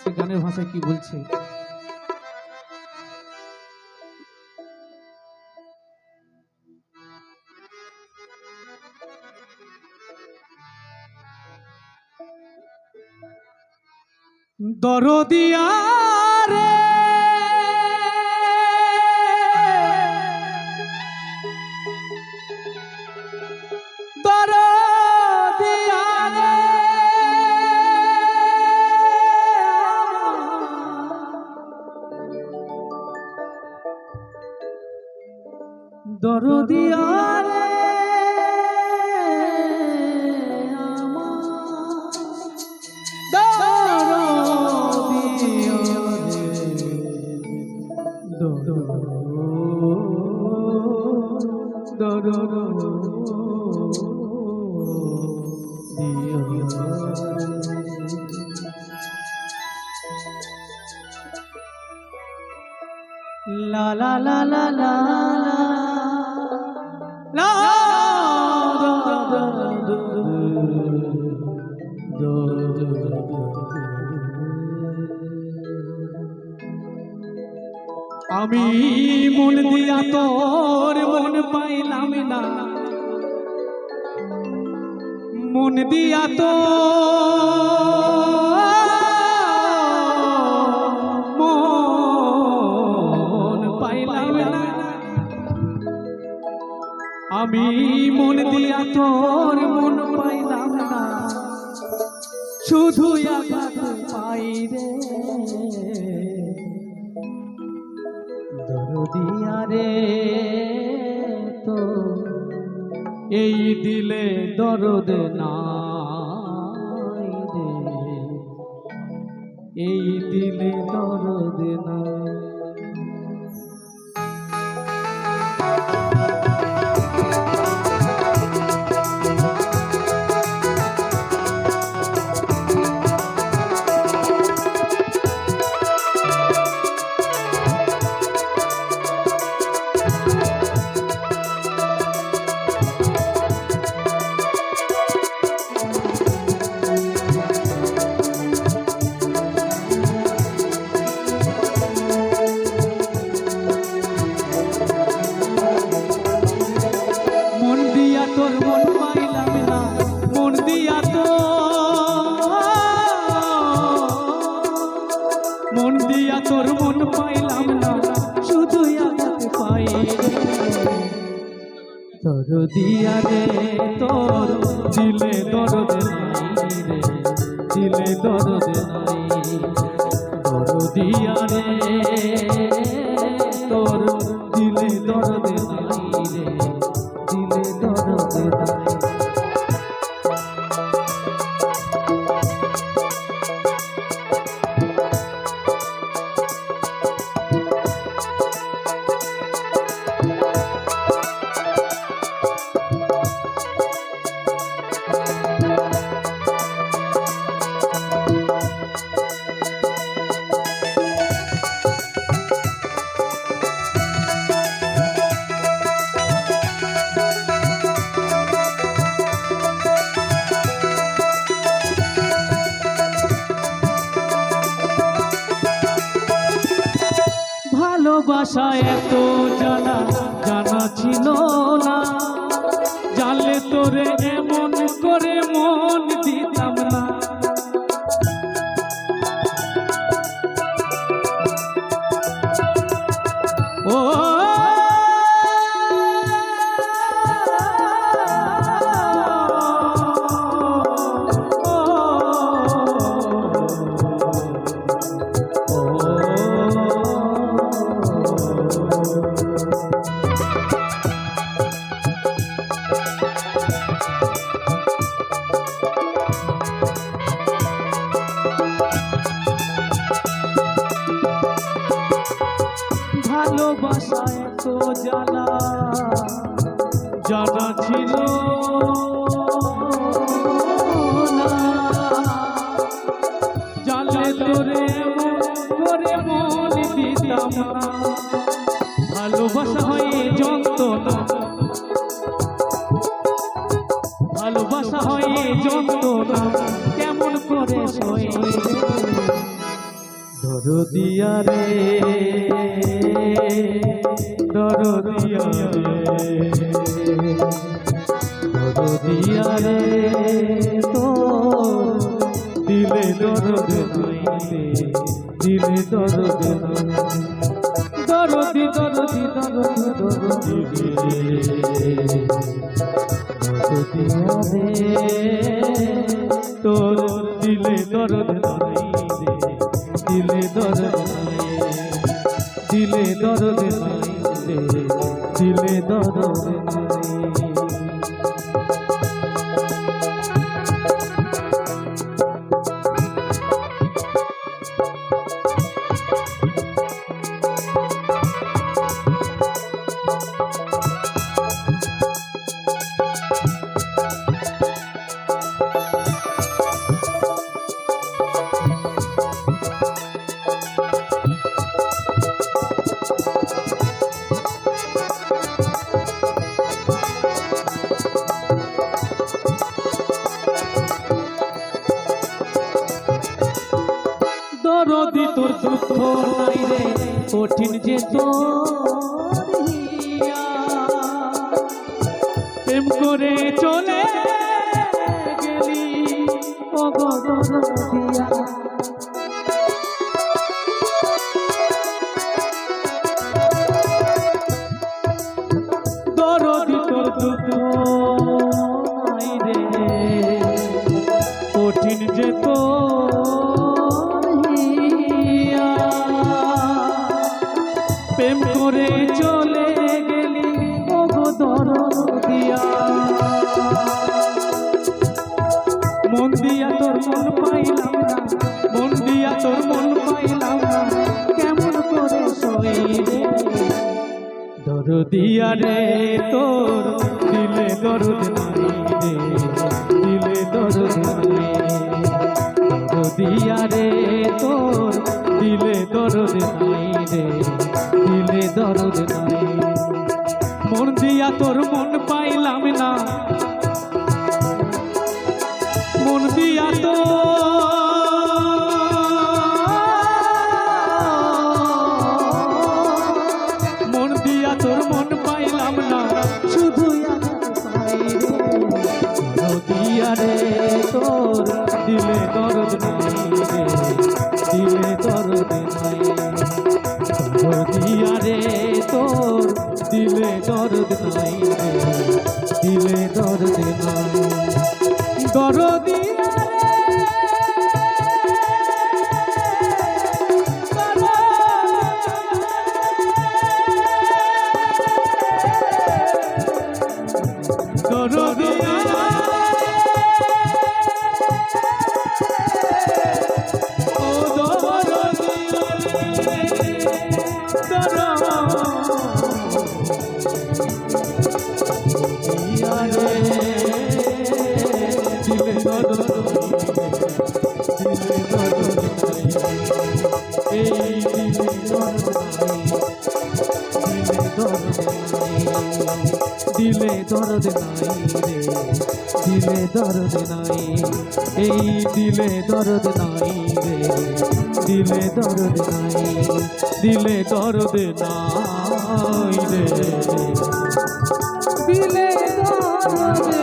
সে গানের ভাষায় কি বলছে? দরদিয়া দরদিয়া রে আমার La la la la la la la আমি মন দিয়া তোর মন পাইলাম না। মন দিয়া তো আমি মন দিয়া তোর মন পাইলাম না। শুধু আঘাত পাই রে। দরদিয়া রে তো, এই দিলে দরদ না এই দিলে দরদ নাই। তোর দিয়া রে তোর দিলে দরদ নাই রে দিলে দরদ নাই। দর দিয়া রে ভালোবাসা এত জানা জানা ছিল না। জালে তোরে ভালোবাসা এত জানা জানা ছিল। জানলে করে মন দিতাম ভালোবাসা হয়ে যন্ত্রণা। ভালোবাসা হয়ে যন্ত্রণা। কেমন করে সয়ে দরদিয়া রে দরদিয়া রে। দরদিয়া রে তো দিলে দরদ দিলে দরদ দরদি দরদি দরদি দরদি দরদিয়া রে, তোর দিলে দরদ রে দিলে দরদ দিলে দরদ দিলে দরদ দরদি তোর দুঃখ নাই রে কঠিন যে তোর প্রেম করে চলে গেলি ও গো দরদিয়া মন দিয়া তোর মন পাইলাম না, মন দিয়া তোর মন পাইলাম না, কেমন করে সইবে দরদিয়া রে তোর দিলে নাই রে, দিলে নাই। দরদিয়া রে তোর দিলে দরদ নাই রে, দিলে দরদ নাই। মন দিয়া তোর মন পাইলাম না। মন দিয়া তোর দিলে দরদ নাই। দরদিয়া দরদিয়া দরদ নাই রে, দিলে দরদ নাই। এই দিলে দরদ নাই রে, দিলে দরদ নাই, দিলে দরদ নাই রে। দিলে দরদ